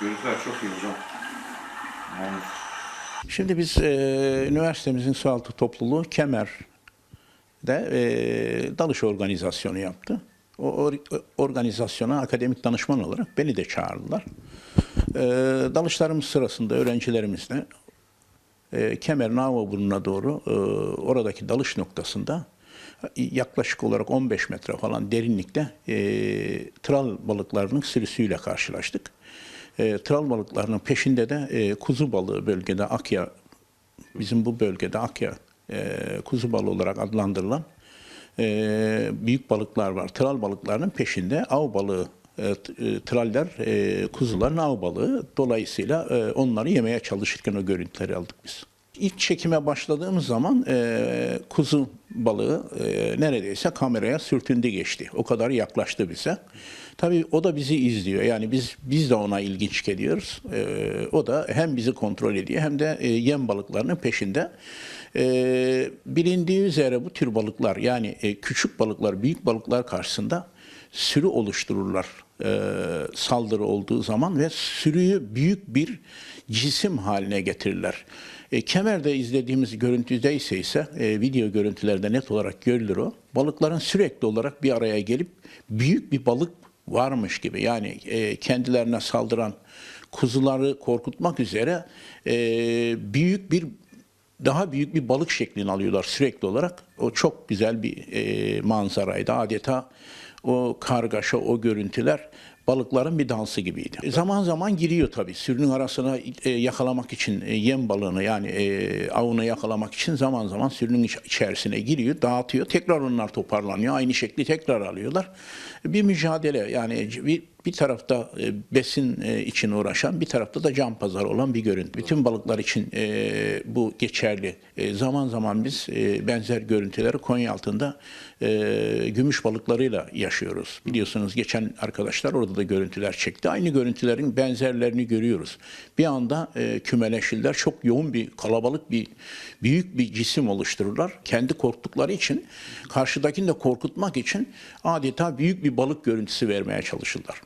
Görüntüler çok iyi hocam. Şimdi biz e, üniversitemizin sualtı topluluğu Kemer'de e, dalış organizasyonu yaptı. O or, organizasyona akademik danışman olarak beni de çağırdılar. E, dalışlarımız sırasında öğrencilerimizle e, Kemer Navaburnu'na doğru e, oradaki dalış noktasında yaklaşık olarak 15 metre falan derinlikte e, tral balıklarının sürüsüyle karşılaştık. E, tral balıklarının peşinde de e, kuzu balığı bölgede Akya, bizim bu bölgede Akya e, kuzu balığı olarak adlandırılan e, büyük balıklar var. Tral balıklarının peşinde av balığı e, e, traller, e, kuzuların av balığı. Dolayısıyla e, onları yemeye çalışırken o görüntüleri aldık biz. İlk çekime başladığımız zaman e, kuzu balığı e, neredeyse kameraya sürtündü geçti. O kadar yaklaştı bize. Tabii o da bizi izliyor. Yani biz biz de ona ilginç geliyoruz. E, o da hem bizi kontrol ediyor hem de e, yem balıklarının peşinde. E, bilindiği üzere bu tür balıklar yani e, küçük balıklar, büyük balıklar karşısında sürü oluştururlar e, saldırı olduğu zaman ve sürüyü büyük bir cisim haline getirirler. E, Kemer'de izlediğimiz görüntüde ise ise e, video görüntülerde net olarak görülür o. Balıkların sürekli olarak bir araya gelip büyük bir balık varmış gibi yani e, kendilerine saldıran kuzuları korkutmak üzere e, büyük bir daha büyük bir balık şeklini alıyorlar sürekli olarak. O çok güzel bir e, manzaraydı. Adeta o kargaşa, o görüntüler balıkların bir dansı gibiydi. Zaman zaman giriyor tabii. Sürünün arasına e, yakalamak için e, yem balığını yani e, avını yakalamak için zaman zaman sürünün iç- içerisine giriyor, dağıtıyor. Tekrar onlar toparlanıyor. Aynı şekli tekrar alıyorlar. Bir mücadele yani bir, bir tarafta e, besin e, için uğraşan, bir tarafta da can pazarı olan bir görüntü. Bütün balıklar için e, bu geçerli. Zaman zaman biz benzer görüntüleri Konya altında gümüş balıklarıyla yaşıyoruz. Biliyorsunuz geçen arkadaşlar orada da görüntüler çekti. Aynı görüntülerin benzerlerini görüyoruz. Bir anda kümeleşirler. Çok yoğun bir kalabalık bir büyük bir cisim oluştururlar. Kendi korktukları için karşıdakini de korkutmak için adeta büyük bir balık görüntüsü vermeye çalışırlar.